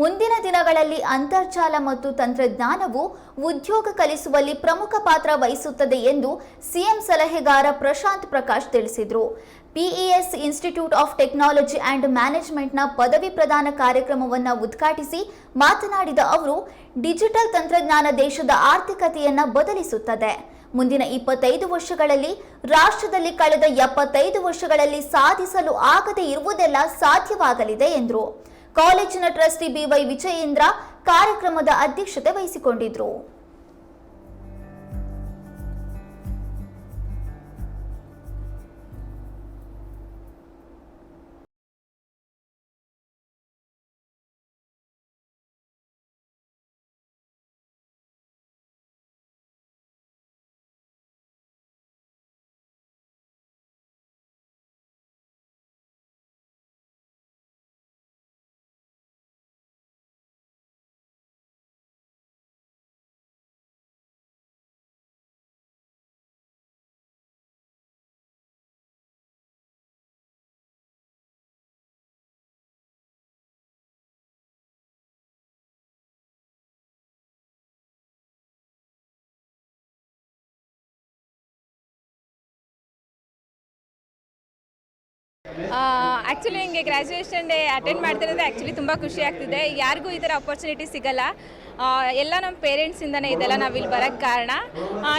ಮುಂದಿನ ದಿನಗಳಲ್ಲಿ ಅಂತರ್ಜಾಲ ಮತ್ತು ತಂತ್ರಜ್ಞಾನವು ಉದ್ಯೋಗ ಕಲಿಸುವಲ್ಲಿ ಪ್ರಮುಖ ಪಾತ್ರ ವಹಿಸುತ್ತದೆ ಎಂದು ಸಿಎಂ ಸಲಹೆಗಾರ ಪ್ರಶಾಂತ್ ಪ್ರಕಾಶ್ ತಿಳಿಸಿದರು. PES institute of technology and ಮ್ಯಾನೇಜ್ಮೆಂಟ್ನ ಪದವಿ ಪ್ರದಾನ ಕಾರ್ಯಕ್ರಮವನ್ನು ಉದ್ಘಾಟಿಸಿ ಮಾತನಾಡಿದ ಅವರು, ಡಿಜಿಟಲ್ ತಂತ್ರಜ್ಞಾನ ದೇಶದ ಆರ್ಥಿಕತೆಯನ್ನು ಬದಲಿಸುತ್ತದೆ. ಮುಂದಿನ ಇಪ್ಪತ್ತೈದು ವರ್ಷಗಳಲ್ಲಿ ರಾಷ್ಟ್ರದಲ್ಲಿ ಕಳೆದ ಎಪ್ಪತ್ತೈದು ವರ್ಷಗಳಲ್ಲಿ ಸಾಧಿಸಲು ಆಗದೇ ಇರುವುದೆಲ್ಲ ಸಾಧ್ಯವಾಗಲಿದೆ ಎಂದರು. ಕಾಲೇಜಿನ ಟ್ರಸ್ಟಿ ಬಿವೈ ವಿಜಯೇಂದ್ರ ಕಾರ್ಯಕ್ರಮದ ಅಧ್ಯಕ್ಷತೆ ವಹಿಸಿಕೊಂಡಿದ್ರು. ಆ್ಯಕ್ಚುಲಿ ಹಿಂಗೆ ಗ್ರ್ಯಾಜುಯೇಷನ್ ಡೇ ಅಟೆಂಡ್ ಮಾಡ್ತಿರೋದು ಆ್ಯಕ್ಚುಲಿ ತುಂಬ ಖುಷಿ ಆಗ್ತಿದೆ. ಯಾರಿಗೂ ಈ ಥರ ಅಪರ್ಚುನಿಟಿ ಸಿಗಲ್ಲ. ಎಲ್ಲ ನಮ್ಮ ಪೇರೆಂಟ್ಸಿಂದನೇ ಇದೆಲ್ಲ ನಾವು ಇಲ್ಲಿ ಬರೋಕ್ಕೆ ಕಾರಣ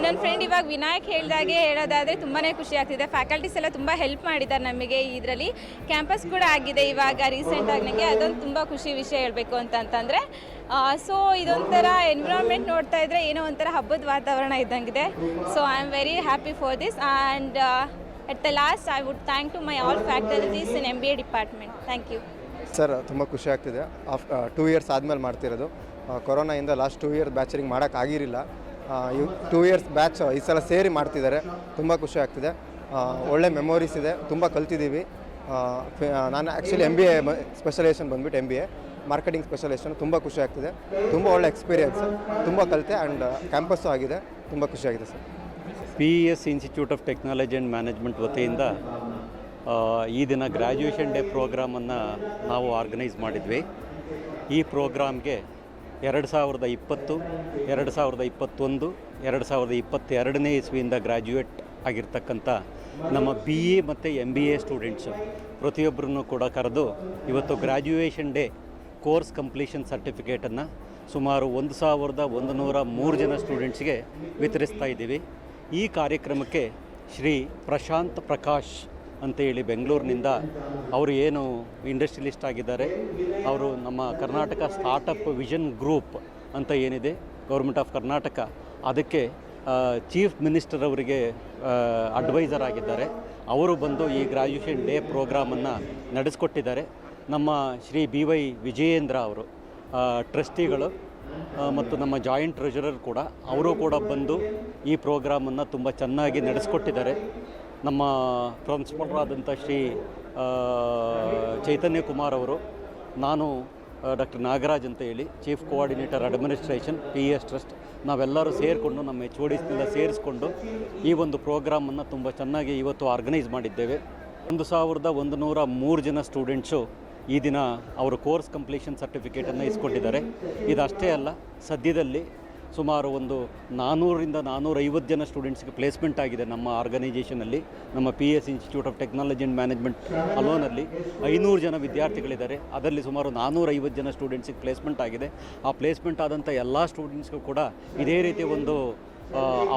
ನನ್ನ ಫ್ರೆಂಡ್ ಇವಾಗ ವಿನಾಯಕ್ ಹೇಳಿದಾಗೆ ಹೇಳೋದಾದರೆ ತುಂಬಾ ಖುಷಿ ಆಗ್ತಿದೆ. ಫ್ಯಾಕಲ್ಟೀಸ್ ಎಲ್ಲ ತುಂಬ ಹೆಲ್ಪ್ ಮಾಡಿದ್ದಾರೆ ನಮಗೆ ಇದರಲ್ಲಿ. ಕ್ಯಾಂಪಸ್ ಕೂಡ ಆಗಿದೆ ಇವಾಗ ರೀಸೆಂಟಾಗಿ ನನಗೆ ಅದೊಂದು ತುಂಬ ಖುಷಿ ವಿಷಯ ಹೇಳಬೇಕು ಅಂತಂತಂದರೆ ಸೊ ಇದೊಂಥರ ಎನ್ವಿರಾನ್ಮೆಂಟ್ ನೋಡ್ತಾ ಇದ್ದರೆ ಏನೋ ಒಂಥರ ಹಬ್ಬದ ವಾತಾವರಣ ಇದ್ದಂಗಿದೆ. So I am very happy for this and At the last, I would thank to my all faculties in MBA department. Thank you. Sir ತುಂಬ ಖುಷಿ ಆಗ್ತಿದೆ. ಆಫ್ ಟೂ ಇಯರ್ಸ್ ಆದಮೇಲೆ ಮಾಡ್ತಿರೋದು. ಕೊರೋನಾಯಿಂದ ಲಾಸ್ಟ್ ಟೂ ಇಯರ್ ಬ್ಯಾಚರಿಂಗ್ ಮಾಡೋಕ್ಕಾಗಿರಲಿಲ್ಲ ಟೂ ಇಯರ್ಸ್ ಬ್ಯಾಚ್ ಈ ಸಲ ಸೇರಿ ಮಾಡ್ತಿದ್ದಾರೆ. ತುಂಬ ಖುಷಿ ಆಗ್ತಿದೆ. ಒಳ್ಳೆ ಮೆಮೊರೀಸ್ ಇದೆ. ತುಂಬ ಕಲ್ತಿದ್ದೀವಿ. ನಾನು actually M B A specialisation ಬಂದ್ಬಿಟ್ಟು M B A marketing specialisation ತುಂಬ ಖುಷಿ ಆಗ್ತಿದೆ. ತುಂಬ ಒಳ್ಳೆ ಎಕ್ಸ್ಪೀರಿಯನ್ಸ್ ತುಂಬ ಕಲಿತೆ ಆ್ಯಂಡ್ ಕ್ಯಾಂಪಸ್ಸು ಆಗಿದೆ. ತುಂಬ ಖುಷಿಯಾಗಿದೆ sir P S institute of technology and management ವತಿಯಿಂದ ಈ ದಿನ ಗ್ರ್ಯಾಜುಯೇಷನ್ ಡೇ ಪ್ರೋಗ್ರಾಮನ್ನು ನಾವು ಆರ್ಗನೈಸ್ ಮಾಡಿದ್ವಿ. ಈ ಪ್ರೋಗ್ರಾಮ್ಗೆ ಎರಡು ಸಾವಿರದ ಇಪ್ಪತ್ತು, ಎರಡು ಸಾವಿರದ ಇಪ್ಪತ್ತೊಂದು, ಎರಡು ಸಾವಿರದ ಇಪ್ಪತ್ತೆರಡನೇ ಇಸ್ವಿಯಿಂದ ಗ್ರ್ಯಾಜುಯೇಟ್ ಆಗಿರ್ತಕ್ಕಂಥ ನಮ್ಮ ಬಿ ಎ ಮತ್ತು ಎಂ ಬಿ ಎ ಸ್ಟೂಡೆಂಟ್ಸು, ಪ್ರತಿಯೊಬ್ಬರನ್ನು ಕೂಡ ಕರೆದು ಇವತ್ತು ಗ್ರ್ಯಾಜುಯೇಷನ್ ಡೇ ಕೋರ್ಸ್ ಕಂಪ್ಲೀಷನ್ ಸರ್ಟಿಫಿಕೇಟನ್ನು ಸುಮಾರು ಒಂದು ಸಾವಿರದ ಒಂದು ನೂರ ಮೂರು ಜನ ಸ್ಟೂಡೆಂಟ್ಸ್ಗೆ ವಿತರಿಸ್ತಾ ಇದ್ದೀವಿ. ಈ ಕಾರ್ಯಕ್ರಮಕ್ಕೆ ಶ್ರೀ ಪ್ರಶಾಂತ್ ಪ್ರಕಾಶ್ ಅಂತೇಳಿ ಬೆಂಗಳೂರಿನಿಂದ ಅವರು ಏನು ಇಂಡಸ್ಟ್ರಿಯಲಿಸ್ಟ್ ಆಗಿದ್ದಾರೆ, ಅವರು ನಮ್ಮ ಕರ್ನಾಟಕ ಸ್ಟಾರ್ಟಪ್ ವಿಷನ್ ಗ್ರೂಪ್ ಅಂತ ಏನಿದೆ, ಗೌರ್ಮೆಂಟ್ ಆಫ್ ಕರ್ನಾಟಕ, ಅದಕ್ಕೆ ಚೀಫ್ ಮಿನಿಸ್ಟರ್ ಅವರಿಗೆ ಅಡ್ವೈಸರ್ ಆಗಿದ್ದಾರೆ. ಅವರು ಬಂದು ಈ ಗ್ರ್ಯಾಜುಯೇಷನ್ ಡೇ ಪ್ರೋಗ್ರಾಮನ್ನು ನಡೆಸ್ಕೊಟ್ಟಿದ್ದಾರೆ. ನಮ್ಮ ಶ್ರೀ ಬಿ ವೈ ವಿಜಯೇಂದ್ರ ಅವರು ಟ್ರಸ್ಟಿಗಳು ಮತ್ತು ನಮ್ಮ ಜಾಯಿಂಟ್ ಟ್ರೆಜರರ್ ಕೂಡ, ಅವರು ಕೂಡ ಬಂದು ಈ ಪ್ರೋಗ್ರಾಮನ್ನು ತುಂಬ ಚೆನ್ನಾಗಿ ನಡೆಸ್ಕೊಟ್ಟಿದ್ದಾರೆ. ನಮ್ಮ ಪ್ರಿನ್ಸಿಪಲ್ರಾದಂಥ ಶ್ರೀ ಚೈತನ್ಯ ಕುಮಾರ್ ಅವರು, ನಾನು ಡಾಕ್ಟರ್ ನಾಗರಾಜ್ ಅಂತ ಹೇಳಿ, chief coordinator administration P S trust, ನಾವೆಲ್ಲರೂ ಸೇರಿಕೊಂಡು, ನಮ್ಮ ಎಚ್ ಒ ಡಿಸ್ನೆಲ್ಲ ಸೇರಿಸ್ಕೊಂಡು ಈ ಒಂದು ಪ್ರೋಗ್ರಾಮನ್ನು ತುಂಬ ಚೆನ್ನಾಗಿ ಇವತ್ತು ಆರ್ಗನೈಸ್ ಮಾಡಿದ್ದೇವೆ. ಒಂದು ಸಾವಿರದ ಒಂದು ನೂರ ಮೂರು ಜನ ಸ್ಟೂಡೆಂಟ್ಸು ಈ ದಿನ ಅವರು ಕೋರ್ಸ್ ಕಂಪ್ಲೀಷನ್ ಸರ್ಟಿಫಿಕೇಟನ್ನು ಇಸ್ಕೊಂಡಿದ್ದಾರೆ. ಇದಷ್ಟೇ ಅಲ್ಲ, ಸದ್ಯದಲ್ಲಿ ಸುಮಾರು ಒಂದು ನಾನ್ನೂರರಿಂದ ನಾನ್ನೂರೈವತ್ತು ಜನ ಸ್ಟೂಡೆಂಟ್ಸ್ಗೆ ಪ್ಲೇಸ್ಮೆಂಟ್ ಆಗಿದೆ ನಮ್ಮ ಆರ್ಗನೈಜೇಷನಲ್ಲಿ ನಮ್ಮ P S institute of technology and management ಅಲೋನಲ್ಲಿ. ಐನೂರು ಜನ ವಿದ್ಯಾರ್ಥಿಗಳಿದ್ದಾರೆ, ಅದರಲ್ಲಿ ಸುಮಾರು ನಾನ್ನೂರೈವತ್ತು ಜನ ಸ್ಟೂಡೆಂಟ್ಸಿಗೆ ಪ್ಲೇಸ್ಮೆಂಟ್ ಆಗಿದೆ. ಆ ಪ್ಲೇಸ್ಮೆಂಟ್ ಆದಂಥ ಎಲ್ಲ ಸ್ಟೂಡೆಂಟ್ಸ್ಗೂ ಕೂಡ ಇದೇ ರೀತಿ ಒಂದು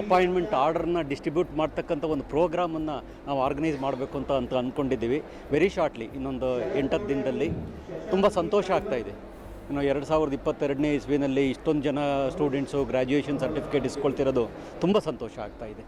ಅಪಾಯಿಂಟ್ಮೆಂಟ್ ಆರ್ಡರ್ನ ಡಿಸ್ಟ್ರಿಬ್ಯೂಟ್ ಮಾಡ್ತಕ್ಕಂಥ ಒಂದು ಪ್ರೋಗ್ರಾಮನ್ನು ನಾವು ಆರ್ಗನೈಸ್ ಮಾಡಬೇಕು ಅಂತ ಅಂತ ಅಂದ್ಕೊಂಡಿದ್ದೀವಿ ವೆರಿ ಶಾರ್ಟ್ಲಿ ಇನ್ನೊಂದು ಎಂಟತ್ತು ದಿನದಲ್ಲಿ. ತುಂಬ ಸಂತೋಷ ಆಗ್ತಾ ಇದೆ. ಇನ್ನು ಎರಡು ಸಾವಿರದ ಇಪ್ಪತ್ತೆರಡನೇ ಇಸ್ವಿನಲ್ಲಿ ಇಷ್ಟೊಂದು ಜನ ಸ್ಟೂಡೆಂಟ್ಸು ಗ್ರ್ಯಾಜುಯೇಷನ್ ಸರ್ಟಿಫಿಕೇಟ್ ಇಸ್ಕೊಳ್ತಿರೋದು ತುಂಬ ಸಂತೋಷ ಆಗ್ತಾ ಇದೆ.